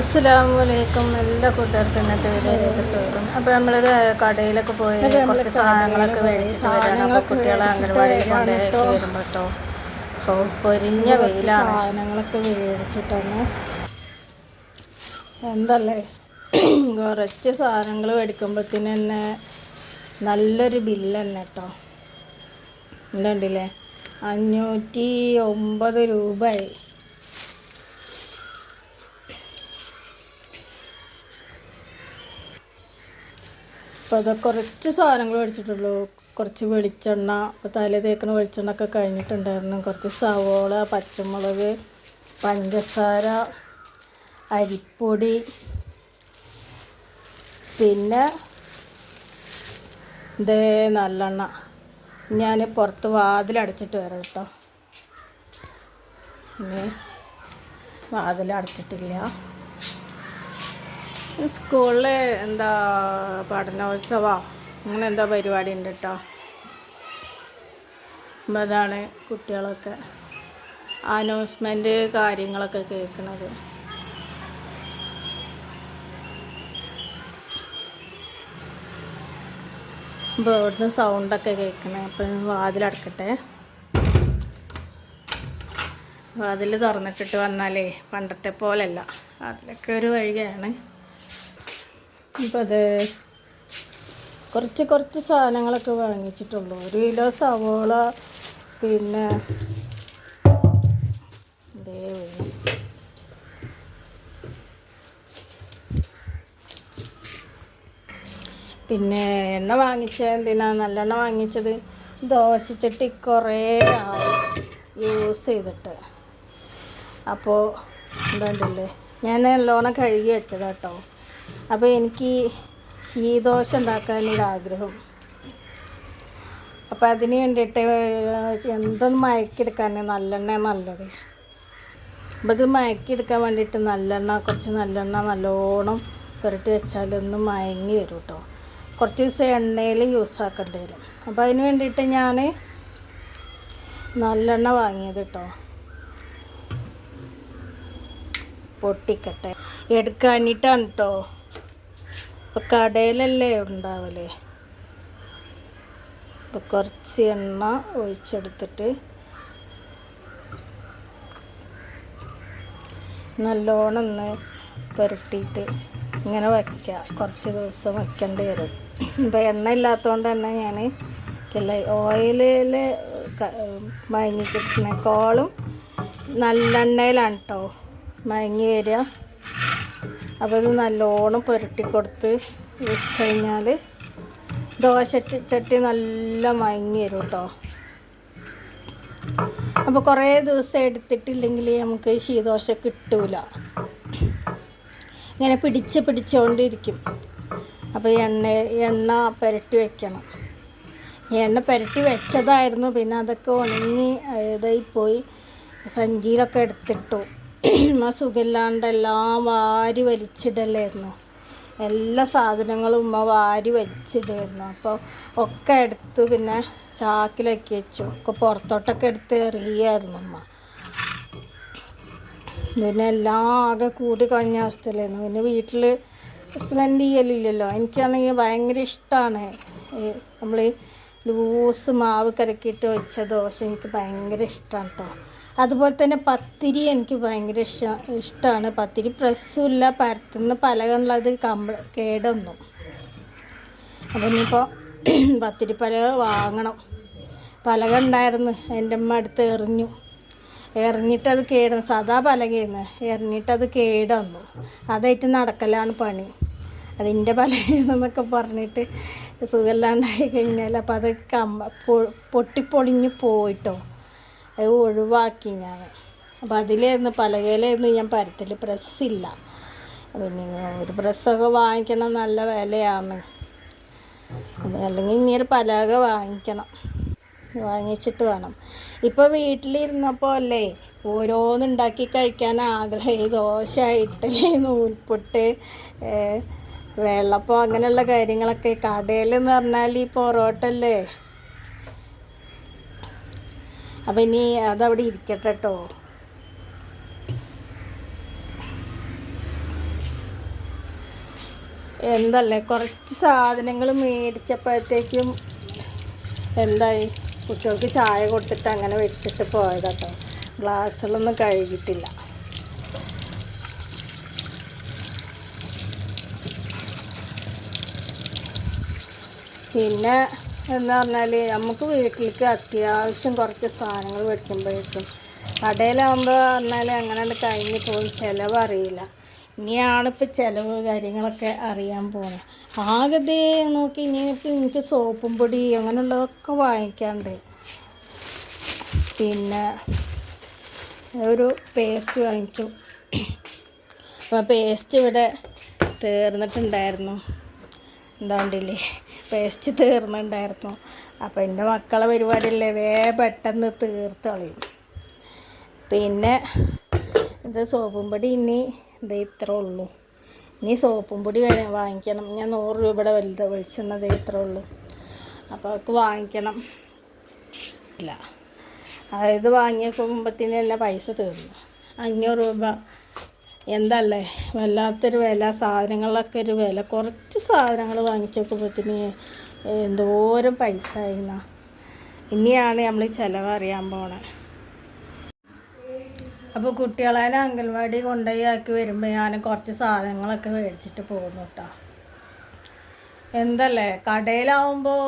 അസ്സലാമലൈക്കും എല്ലാ കൂട്ടുകാർക്കും ഇന്നത്തെ വീഡിയോയിലേക്ക് സ്വാഗതം. അപ്പോൾ നമ്മൾ കടയിലൊക്കെ പോയി കുറച്ച് സാധനങ്ങളൊക്കെ മേടിച്ചിട്ട് വരാണ്. അപ്പോൾ കുട്ടികളെ അംഗൻവാടിയിൽ കൊണ്ടേക്ക് വരുമ്പോൾ കേട്ടോ. ഓ പൊരിഞ്ഞ വെയിലാണ്. സാധനങ്ങളൊക്കെ മേടിച്ചിട്ടാണ് എന്തല്ലേ? കുറച്ച് സാധനങ്ങൾ മേടിക്കുമ്പോഴത്തേന് തന്നെ നല്ലൊരു ബില്ല് തന്നെ കേട്ടോ ഉണ്ടല്ലേ അഞ്ഞൂറ്റി ഒമ്പത് രൂപയായി അപ്പോൾ അത് കുറച്ച് സാധനങ്ങൾ മേടിച്ചിട്ടുള്ളൂ. കുറച്ച് വെളിച്ചെണ്ണ ഇപ്പോൾ തല തേക്കണ വെളിച്ചെണ്ണ ഒക്കെ കഴിഞ്ഞിട്ടുണ്ടായിരുന്നു. കുറച്ച് സവോള പച്ചമുളക് പഞ്ചസാര അരിപ്പൊടി പിന്നെ ഇതേ നല്ലെണ്ണ. ഞാൻ പുറത്ത് വാതിലടച്ചിട്ട് വരാം കേട്ടോ. ഇനി വാതിലടച്ചിട്ടില്ല. സ്കൂളിൽ എന്താ പഠനോത്സവമോ അങ്ങനെ എന്താ പരിപാടി ഉണ്ട് കേട്ടോ അതാണ് കുട്ടികളൊക്കെ അനൗൺസ്മെന്റ് കാര്യങ്ങളൊക്കെ കേൾക്കുന്നത് അപ്പോൾ ഇവിടുന്ന് സൗണ്ടൊക്കെ കേൾക്കണേ. അപ്പം വാതിലടക്കട്ടെ വാതിൽ തുറന്നിട്ടിട്ട് വന്നാലേ പണ്ടത്തെ പോലല്ല അതിലൊക്കെ ഒരു വഴിയാണ്. അപ്പോൾ അത് കുറച്ച് കുറച്ച് സാധനങ്ങളൊക്കെ വാങ്ങിച്ചിട്ടുള്ളൂ. ഒരു കിലോ സവോള പിന്നെ പിന്നെ എണ്ണ വാങ്ങിച്ചത് എന്തിനാ നല്ലെണ്ണ വാങ്ങിച്ചത്? ദോശച്ചട്ടി കുറേ ആയി യൂസ് ചെയ്തിട്ട്. അപ്പോൾ എന്താണ്ടല്ലേ ഞാൻ നല്ലോണം കഴുകി വെച്ചതാ കേട്ടോ അപ്പോൾ എനിക്ക് ശീതോഷം ഉണ്ടാക്കാനൊരു ആഗ്രഹം. അപ്പോൾ അതിന് വേണ്ടിയിട്ട് എന്തൊന്ന് മയക്കിയെടുക്കാൻ നല്ലെണ്ണ നല്ലത്? അപ്പോൾ ഇത് മയക്കിയെടുക്കാൻ വേണ്ടിയിട്ട് നല്ലെണ്ണ കുറച്ച് നല്ലെണ്ണ നല്ലോണം പുരട്ടി വെച്ചാലൊന്ന് മയങ്ങി വരും കേട്ടോ കുറച്ച് ദിവസം എണ്ണയിൽ യൂസ് ആക്കേണ്ടി വരും. അപ്പോൾ അതിന് വേണ്ടിയിട്ട് ഞാൻ നല്ലെണ്ണ വാങ്ങിയത് കേട്ടോ പൊട്ടിക്കട്ടെ. എടുക്കാനിട്ടാണ് കേട്ടോ ഇപ്പം കടയിലല്ലേ ഉണ്ടാവൽ? അപ്പം കുറച്ച് എണ്ണ ഒഴിച്ചെടുത്തിട്ട് നല്ലോണം ഒന്ന് പുരട്ടിയിട്ട് ഇങ്ങനെ വയ്ക്കുക കുറച്ച് ദിവസം വയ്ക്കേണ്ടി വരും. ഇപ്പം എണ്ണ ഇല്ലാത്തതുകൊണ്ട് തന്നെ ഞാൻ ഓയിലിൽ മയങ്ങി കിട്ടുന്നേക്കാളും നല്ലെണ്ണയിലാണ് കേട്ടോ മയങ്ങി വരിക. അപ്പോൾ ഇത് നല്ലോണം പുരട്ടി കൊടുത്ത് വെച്ച് കഴിഞ്ഞാൽ ദോശ ചട്ടി നല്ല മയങ്ങി വരും കേട്ടോ അപ്പോൾ കുറേ ദിവസം എടുത്തിട്ടില്ലെങ്കിൽ നമുക്ക് ശീദോശ കിട്ടൂല. ഇങ്ങനെ പിടിച്ച് പിടിച്ചുകൊണ്ടിരിക്കും അപ്പോൾ എണ്ണ എണ്ണ പുരട്ടി വെക്കണം. എണ്ണ പുരട്ടി വെച്ചതായിരുന്നു. പിന്നെ അതൊക്കെ ഉണങ്ങി ഇതായി പോയി. സഞ്ചിയിലൊക്കെ എടുത്തിട്ടു. ആ സുഖമില്ലാണ്ട് എല്ലാം വാരി വലിച്ചിടലായിരുന്നു. എല്ലാ സാധനങ്ങളും ഉമ്മ വാരി വലിച്ചിടായിരുന്നു അപ്പോൾ ഒക്കെ എടുത്ത് പിന്നെ ചാക്കിലൊക്കെ വെച്ചു. ഒക്കെ പുറത്തോട്ടൊക്കെ എടുത്ത് എറിയായിരുന്നു ഉമ്മ. പിന്നെ എല്ലാം ആകെ കൂടി കഴിഞ്ഞ അവസ്ഥയിലായിരുന്നു. പിന്നെ വീട്ടിൽ സ്പെൻഡ് ചെയ്യലില്ലല്ലോ. എനിക്കാണെങ്കിൽ ഭയങ്കര ഇഷ്ടമാണ് നമ്മൾ ലൂസ് മാവ് കരക്കിയിട്ട് വെച്ച ദോശ എനിക്ക് ഭയങ്കര ഇഷ്ടമാണ് കേട്ടോ അതുപോലെ തന്നെ പത്തിരി എനിക്ക് ഭയങ്കര ഇഷ്ട ഇഷ്ടമാണ് പത്തിരി പ്രസ്സും ഇല്ല പരത്തുന്ന പലകളിലത് കമ്പ കേടൊന്നു. അപ്പം ഇനിയിപ്പോൾ പത്തിരി പലക വാങ്ങണം. പലക ഉണ്ടായിരുന്നു എന്റെ അമ്മ അടുത്ത് എറിഞ്ഞു. എറിഞ്ഞിട്ടത് കേടുന്നു സാധാ പലകയെന്ന് എറിഞ്ഞിട്ടത് കേടന്നു. അതായിട്ട് നടക്കലാണ് പണി. അതിന്റെ പലകയാണെന്നൊക്കെ പറഞ്ഞിട്ട് സുഖമില്ലാണ്ടായി കഴിഞ്ഞാൽ അപ്പോൾ അത് കമ്പ പൊ- പൊട്ടിപ്പൊളിഞ്ഞ് പോയിട്ടോ. അത് ഒഴിവാക്കി ഞാൻ. അപ്പോൾ അതിലായിരുന്നു പലകയിലായിരുന്നു ഞാൻ പരത്തിൽ പ്രസ്സില്ല. പിന്നെ ഒരു പ്രസ്സൊക്കെ വാങ്ങിക്കണം നല്ല വിലയാണ്. അല്ലെങ്കിൽ ഇനി ഒരു പലക വാങ്ങിക്കണം. വാങ്ങിച്ചിട്ട് വേണം. ഇപ്പോൾ വീട്ടിലിരുന്നപ്പോൾ അല്ലേ ഓരോന്നുണ്ടാക്കി കഴിക്കാൻ ആഗ്രഹം. ദോശ ഇഡ്ഡലി നൂൽപുട്ട് വെള്ളപ്പം അങ്ങനെയുള്ള കാര്യങ്ങളൊക്കെ കടയിൽ എന്ന് പറഞ്ഞാൽ ഈ പൊറോട്ട അപ്പം ഇനി അതവിടെ ഇരിക്കട്ടെ കേട്ടോ എന്തല്ലേ കുറച്ച് സാധനങ്ങൾ മേടിച്ചപ്പോഴത്തേക്കും എന്തായി? കുട്ടികൾക്ക് ചായ കൊടുത്തിട്ട് അങ്ങനെ വെച്ചിട്ട് പോയതാട്ടോ ഗ്ലാസ്സുകളൊന്നും കഴുകിയിട്ടില്ല. പിന്നെ എന്ന് പറഞ്ഞാൽ നമുക്ക് വീട്ടിലേക്ക് അത്യാവശ്യം കുറച്ച് സാധനങ്ങൾ വെക്കുമ്പോഴേക്കും കടയിലാകുമ്പോൾ പറഞ്ഞാൽ അങ്ങനെ കഴിഞ്ഞ് പോകും ചിലവറിയില്ല ഇനിയാണ് ഇപ്പോൾ ചിലവ് കാര്യങ്ങളൊക്കെ അറിയാൻ പോകുന്നത് ആകെ നോക്കി ഇനിയിപ്പോൾ എനിക്ക് സോപ്പും പൊടി അങ്ങനെയുള്ളതൊക്കെ വാങ്ങിക്കാണ്ട്. പിന്നെ ഒരു പേസ്റ്റ് വാങ്ങിച്ചു. അപ്പോൾ പേസ്റ്റ് ഇവിടെ തീർന്നിട്ടുണ്ടായിരുന്നു. എന്താണ്ടില്ലേ? പേസ്റ്റ് തീർന്നിട്ടുണ്ടായിരുന്നു അപ്പോൾ എന്റെ മക്കളെ പരിപാടിയല്ലേ വേ പെട്ടെന്ന് തീർത്ത് കളയും. പിന്നെ ഇത് സോപ്പും പൊടി ഇനി ഇത് ഇത്ര ഉള്ളൂ. ഇനി സോപ്പും പൊടി വാങ്ങിക്കണം. ഞാൻ നൂറ് രൂപയുടെ വലുത് വെളിച്ചെണ്ണ ഇത് ഇത്ര ഉള്ളൂ. അപ്പോൾ അവർക്ക് വാങ്ങിക്കണം. ഇല്ല. അതായത് വാങ്ങിയപ്പോകുമ്പത്തിന് തന്നെ പൈസ തീർന്നു. അഞ്ഞൂറ് രൂപ. എന്തല്ലേ? വല്ലാത്തൊരു വില സാധനങ്ങളൊക്കെ ഒരു വില കുറച്ച് സാധനങ്ങൾ വാങ്ങിച്ചപ്പോഴത്തേന് എന്തോരം പൈസ ആയിരുന്ന ഇനിയാണ് നമ്മൾ ചിലവറിയാൻ പോണേ. അപ്പോൾ കുട്ടികളെ അംഗൻവാടി കൊണ്ടുപോയി ആക്കി വരുമ്പോൾ ഞാൻ കുറച്ച് സാധനങ്ങളൊക്കെ മേടിച്ചിട്ട് പോകുന്നു കേട്ടോ എന്തല്ലേ? കടയിലാവുമ്പോൾ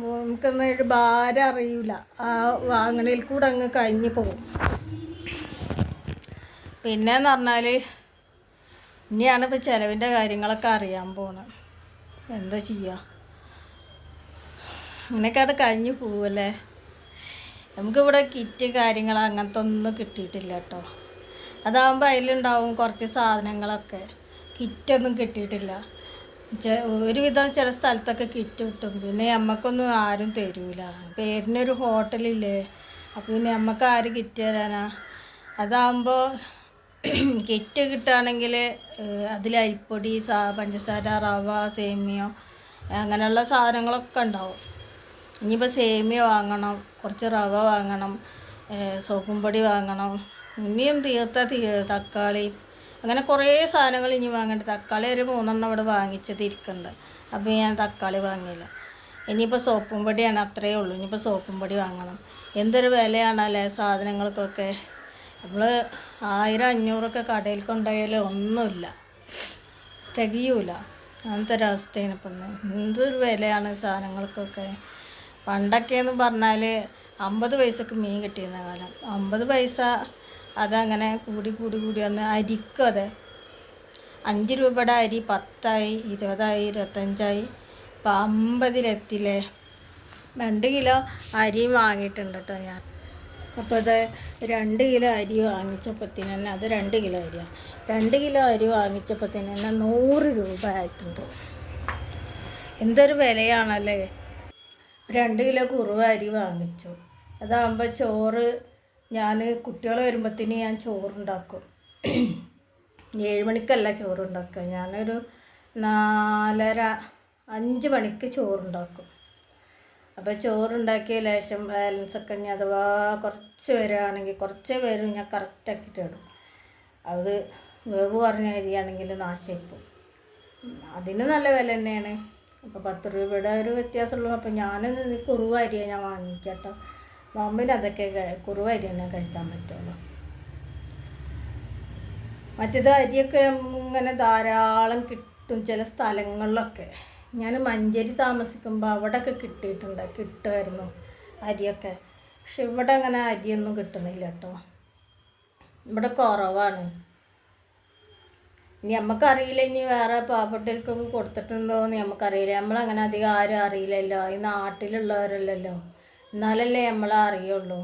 നമുക്കൊന്നും ഒരു ഭാരം അറിയില്ല ആ വാങ്ങണയിൽ കൂടെ അങ്ങ് കഴിഞ്ഞ് പോകും. പിന്നെന്ന് പറഞ്ഞാൽ ഇനിയാണ് ഇപ്പോൾ ചിലവിന്റെ കാര്യങ്ങളൊക്കെ അറിയാൻ പോണത് എന്താ ചെയ്യുക അങ്ങനെയൊക്കെ അത് കഴിഞ്ഞു പോവല്ലേ? നമുക്കിവിടെ കിറ്റ് കാര്യങ്ങൾ അങ്ങനത്തെ ഒന്നും കിട്ടിയിട്ടില്ല കേട്ടോ. അതാകുമ്പോൾ അതിലുണ്ടാവും കുറച്ച് സാധനങ്ങളൊക്കെ. കിറ്റൊന്നും കിട്ടിയിട്ടില്ല. ഒരുവിധം ചില സ്ഥലത്തൊക്കെ കിറ്റ് കിട്ടും. പിന്നെ നമ്മക്കൊന്നും ആരും തരൂല. പേരിനൊരു ഹോട്ടലില്ലേ അപ്പോൾ പിന്നെ നമ്മക്ക് ആര് കിറ്റ് തരാനാ? അതാകുമ്പോൾ കിറ്റ് കിട്ടുകയാണെങ്കിൽ അതിൽ അരിപ്പൊടി പഞ്ചസാര റവ സേമിയോ അങ്ങനെയുള്ള സാധനങ്ങളൊക്കെ ഉണ്ടാവും. ഇനിയിപ്പോൾ സേമിയ വാങ്ങണം കുറച്ച് റവ വാങ്ങണം സോപ്പും പൊടി വാങ്ങണം ഇനിയും തീർത്ത തീ തക്കാളി അങ്ങനെ കുറേ സാധനങ്ങൾ ഇനി വാങ്ങേണ്ട തക്കാളി ഒരു മൂന്നെണ്ണം ഇവിടെ വാങ്ങിച്ചത് ഇരിക്കുന്നുണ്ട്. അപ്പോൾ ഞാൻ തക്കാളി വാങ്ങിയില്ല. ഇനിയിപ്പോൾ സോപ്പും പൊടിയാണ് അത്രയേ ഉള്ളൂ. ഇനിയിപ്പോൾ സോപ്പും പൊടി വാങ്ങണം. എന്തൊരു വിലയാണല്ലേ സാധനങ്ങൾക്കൊക്കെ? നമ്മൾ ആയിരം അഞ്ഞൂറൊക്കെ കടയിൽ കൊണ്ടുപോയാലും ഒന്നുമില്ല. തികയൂല. അങ്ങനത്തെ ഒരവസ്ഥയാണ് ഇപ്പം എന്തൊരു വിലയാണ് സാധനങ്ങൾക്കൊക്കെ? പണ്ടൊക്കെ എന്ന് പറഞ്ഞാൽ അമ്പത് പൈസക്ക് മീൻ കിട്ടിയിരുന്ന കാലം. അമ്പത് പൈസ അതങ്ങനെ കൂടി കൂടി കൂടി വന്ന് അരിക്കും അതെ. അഞ്ച് രൂപയുടെ അരി പത്തായി ഇരുപതായി ഇരുപത്തഞ്ചായി. ഇപ്പം അമ്പതിലെത്തില്ലേ? രണ്ട് കിലോ അരി വാങ്ങിയിട്ടുണ്ട് കേട്ടോ ഞാൻ. അപ്പോൾ അത് രണ്ട് കിലോ അരി വാങ്ങിച്ചപ്പോഴത്തേന് തന്നെ അത് രണ്ട് കിലോ അരിയാണ് രണ്ട് കിലോ അരി വാങ്ങിച്ചപ്പോഴത്തേന് തന്നെ നൂറ് രൂപ ആയിട്ടുണ്ട്. എന്തൊരു വിലയാണല്ലേ? രണ്ട് കിലോ കുറുവ അരി വാങ്ങിച്ചു. അതാകുമ്പോൾ ചോറ് ഞാൻ കുട്ടികൾ വരുമ്പോഴത്തേന് ഞാൻ ചോറുണ്ടാക്കും. ഏഴ് മണിക്കല്ല ചോറുണ്ടാക്കുക. ഞാനൊരു നാലര അഞ്ച് മണിക്ക് ചോറുണ്ടാക്കും. അപ്പോൾ ചോറുണ്ടാക്കിയ ലേശം ബാലൻസ് ഒക്കെ ഇനി അഥവാ കുറച്ച് പേരാണെങ്കിൽ കുറച്ച് പേരും ഞാൻ കറക്റ്റാക്കിയിട്ട് ഇടും. അത് വേവ് കുറഞ്ഞ അരിയാണെങ്കിൽ നാശമായിപ്പോൾ അതിന് നല്ല വില തന്നെയാണ്. അപ്പോൾ പത്ത് രൂപയുടെ ഒരു വ്യത്യാസമുള്ളൂ. അപ്പോൾ ഞാൻ കുറുവ അരിയാണ് ഞാൻ വാങ്ങിക്കട്ടോ. കേട്ടോ നോമ്പിന് അതൊക്കെ കുറുവ അരി തന്നെ കഴിക്കാൻ പറ്റുള്ളൂ. മറ്റേത് അരിയൊക്കെ ഇങ്ങനെ ധാരാളം കിട്ടും ചില സ്ഥലങ്ങളിലൊക്കെ. ഞാൻ മഞ്ചേരി താമസിക്കുമ്പോൾ അവിടെയൊക്കെ കിട്ടിയിട്ടുണ്ട്. കിട്ടുമായിരുന്നു അരിയൊക്കെ. പക്ഷെ ഇവിടെ അങ്ങനെ അരിയൊന്നും കിട്ടണില്ല കേട്ടോ. ഇവിടെ കുറവാണ്. ഇനി നമുക്കറിയില്ല ഇനി വേറെ പാവപ്പെട്ടവർക്കൊക്കെ കൊടുത്തിട്ടുണ്ടോ എന്ന് നമുക്കറിയില്ല. നമ്മളങ്ങനെ അധികം ആരും അറിയില്ലല്ലോ. ഈ നാട്ടിലുള്ളവരല്ലല്ലോ. എന്നാലല്ലേ നമ്മളെ അറിയുള്ളൂ.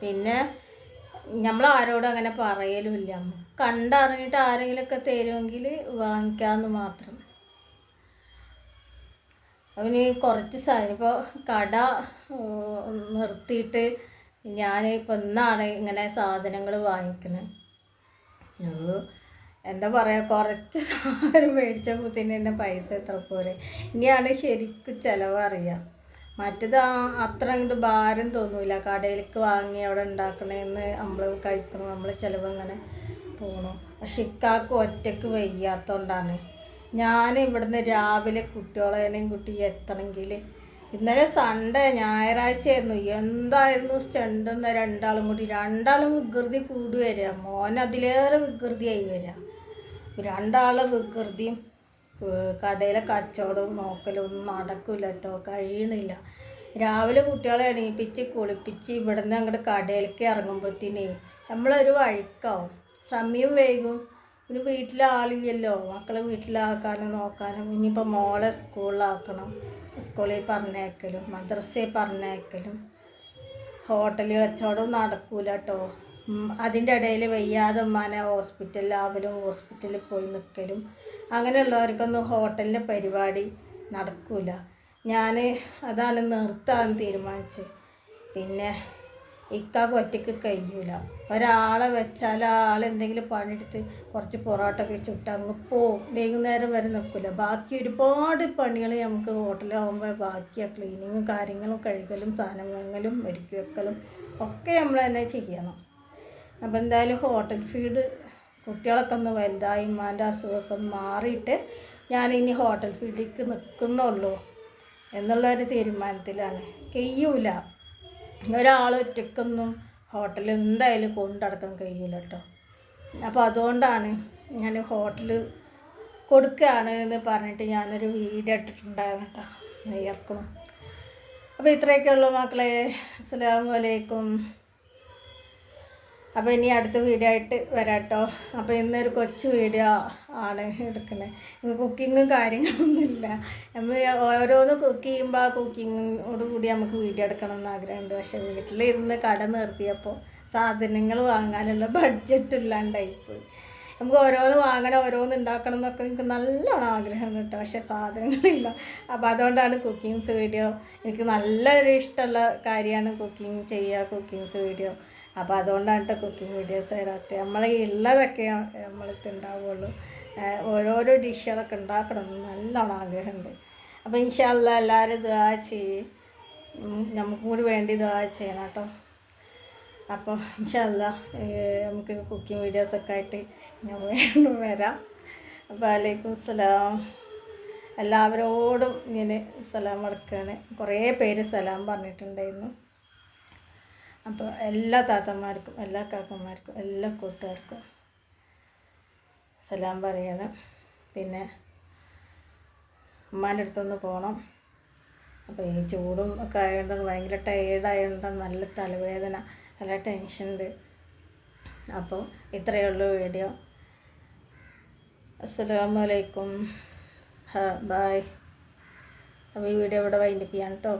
പിന്നെ നമ്മൾ ആരോടും അങ്ങനെ പറയലുമില്ല. കണ്ടറിഞ്ഞിട്ട് ആരെങ്കിലുമൊക്കെ തരുമെങ്കിൽ വാങ്ങിക്കാമെന്ന് മാത്രം. അവന് കുറച്ച് സാധനം. ഇപ്പോൾ കട നിർത്തിയിട്ട് ഞാൻ ഇപ്പം ഇന്നാണ് ഇങ്ങനെ സാധനങ്ങൾ വാങ്ങിക്കുന്നത് എന്താ പറയുക കുറച്ച് സാധനം മേടിച്ചപ്പോഴത്തേന് തന്നെ പൈസ എത്ര പോരെ. ഇനിയാണ് ശരിക്കും ചിലവറിയാം മറ്റേത് അത്ര അങ്ങോട്ട് ഭാരം തോന്നൂല. കടയിലേക്ക് വാങ്ങി അവിടെ ഉണ്ടാക്കണേന്ന് നമ്മൾ കഴിക്കണം. നമ്മളെ ചിലവ് അങ്ങനെ പോകണം പക്ഷെ ഇക്കാക്ക് ഒറ്റയ്ക്ക് വയ്യാത്തതുകൊണ്ടാണ് ഞാൻ ഇവിടുന്ന് രാവിലെ കുട്ടികളെയും കുട്ടി എത്തണമെങ്കിൽ ഇന്നലെ സൺഡേ ഞായറാഴ്ചയായിരുന്നു. എന്തായിരുന്നു സ്റ്റണ്ടെന്ന് രണ്ടാളും കൂടി. രണ്ടാളും വികൃതി കൂടി വരിക മോൻ അതിലേറെ വികൃതിയായി വരിക രണ്ടാളെ വികൃതിയും കടയിലെ കച്ചവടവും നോക്കലും ഒന്നും നടക്കില്ല കേട്ടോ കഴിയണില്ല. രാവിലെ കുട്ടികളെ എണീപ്പിച്ച് കുളിപ്പിച്ച് ഇവിടുന്ന് അങ്ങോട്ട് കടയിലേക്ക് ഇറങ്ങുമ്പോഴത്തേന് നമ്മളൊരു വഴിക്കാവും. സമയം വൈകും. പിന്നെ വീട്ടിലാളില്ലല്ലോ. മക്കളെ വീട്ടിലാക്കാനും നോക്കാനും. ഇനിയിപ്പോൾ മോളെ സ്കൂളിലാക്കണം. സ്കൂളിൽ പറഞ്ഞേക്കലും മദ്രസയിൽ പറഞ്ഞേക്കലും ഹോട്ടലിൽ കച്ചവടം നടക്കൂല കേട്ടോ അതിന്റെ ഇടയിൽ വയ്യാതെ ഉമ്മാനെ ഹോസ്പിറ്റലിൽ അവരും ഹോസ്പിറ്റലിൽ പോയി നിൽക്കലും അങ്ങനെയുള്ളവർക്കൊന്നും ഹോട്ടലിന്റെ പരിപാടി നടക്കൂല. ഞാൻ അതാണ് നിർത്താൻ തീരുമാനിച്ചത്. പിന്നെ ഇക്കാക്ക് ഒറ്റയ്ക്ക് കഴിയൂല. ഒരാളെ വെച്ചാൽ ആൾ എന്തെങ്കിലും പണിയെടുത്ത് കുറച്ച് പൊറോട്ട ഒക്കെ ചുട്ട് അങ്ങ് പോവും. വൈകുന്നേരം വരെ നിൽക്കില്ല ബാക്കി ഒരുപാട് പണികൾ നമുക്ക് ഹോട്ടലാകുമ്പോൾ ബാക്കിയാ ക്ലീനിങ്ങും കാര്യങ്ങളും കഴുകലും സാധനം വാങ്ങലും ഒരുക്കി വെക്കലും ഒക്കെ നമ്മൾ തന്നെ ചെയ്യണം. അപ്പോൾ എന്തായാലും ഹോട്ടൽ ഫീഡ് കുട്ടികളൊക്കെ ഒന്ന് വലുതായി ഉമ്മാന്റെ അസുഖമൊക്കെ ഒന്ന് മാറിയിട്ട് ഞാനിനി ഹോട്ടൽ ഫീൽഡിലേക്ക് നിൽക്കുന്നുള്ളൂ എന്നുള്ളൊരു തീരുമാനത്തിലാണ്. കഴിയൂല ഒരാൾ ഒറ്റക്കൊന്നും ഹോട്ടൽ എന്തായാലും കൊണ്ടടക്കാൻ കഴിയില്ല കേട്ടോ അപ്പോൾ അതുകൊണ്ടാണ് ഞാൻ ഹോട്ടൽ കൊടുക്കുകയാണ് എന്ന് പറഞ്ഞിട്ട് ഞാനൊരു വീഡിയോ ഇട്ടിട്ടുണ്ടായിരുന്നു കേട്ടോ നെയ്യർക്കും. അപ്പോൾ ഇത്രയൊക്കെ ഉള്ളു മക്കളെ. അസ്സാം വലൈക്കും അപ്പോൾ ഇനി അടുത്ത വീഡിയോ ആയിട്ട് വരാട്ടോ. അപ്പോൾ ഇന്നൊരു കൊച്ചു വീഡിയോ ആണ് എടുക്കുന്നത് കുക്കിങ്ങും കാര്യങ്ങളൊന്നുമില്ല. നമ്മൾ ഓരോന്ന് കുക്ക് ചെയ്യുമ്പോൾ ആ കുക്കിങ്ങിനോട് കൂടി നമുക്ക് വീഡിയോ എടുക്കണം എന്ന് ആഗ്രഹമുണ്ട്. പക്ഷേ വീട്ടിലിരുന്ന് കട നിർത്തിയപ്പോൾ സാധനങ്ങൾ വാങ്ങാനുള്ള ബഡ്ജറ്റ് ഇല്ലാണ്ടായിപ്പോയി നമുക്ക് ഓരോന്ന് വാങ്ങണം ഓരോന്ന് ഉണ്ടാക്കണം എന്നൊക്കെ എനിക്ക് നല്ലോണം ആഗ്രഹമുണ്ട് കേട്ടോ. പക്ഷേ സാധനങ്ങളില്ല. അപ്പോൾ അതുകൊണ്ടാണ് കുക്കിങ്സ് വീഡിയോ എനിക്ക് നല്ലൊരു ഇഷ്ടമുള്ള കാര്യമാണ് കുക്കിംഗ് ചെയ്യുക കുക്കിങ്സ് വീഡിയോ അപ്പോൾ അതുകൊണ്ടാണ് കേട്ടോ കുക്കിംഗ് വീഡിയോസ് വരാത്തത് നമ്മൾ ഉള്ളതൊക്കെ നമ്മളിത് ഉണ്ടാവുള്ളൂ ഓരോരോ ഡിഷുകളൊക്കെ ഉണ്ടാക്കണം. നല്ലോണം ആഗ്രഹമുണ്ട് അപ്പോൾ ഇൻഷാല്ല എല്ലാവരും ഇതാ ചെയ്യും. നമുക്കും കൂടി വേണ്ടി ഇതാ ചെയ്യണം കേട്ടോ അപ്പോൾ ഇൻഷാല്ല നമുക്ക് കുക്കിംഗ് വീഡിയോസൊക്കെ ആയിട്ട് ഞാൻ വീണ്ടും വരാം. അപ്പോൾ അലൈക്കും സലാം. എല്ലാവരോടും ഇങ്ങനെ സലാം അടക്കുകയാണ് കുറേ പേര് സലാം പറഞ്ഞിട്ടുണ്ടായിരുന്നു. അപ്പോൾ എല്ലാ താത്തമാർക്കും എല്ലാ കാക്കന്മാർക്കും എല്ലാ കൂട്ടുകാർക്കും സലാം പറയണം. പിന്നെ ഉമ്മാന്റെ അടുത്തൊന്ന് പോകണം അപ്പോൾ ഈ ചൂടും ഒക്കെ ആയതുകൊണ്ട് ഭയങ്കര ടയേർഡായതുകൊണ്ട് നല്ല തലവേദന നല്ല ടെൻഷനുണ്ട് അപ്പോൾ ഇത്രയേ ഉള്ളൂ വീഡിയോ അസ്സലാമലൈക്കും ബായ് അപ്പോൾ ഈ വീഡിയോ ഇവിടെ വൈൻഡപ്പ് ചെയ്യാം കേട്ടോ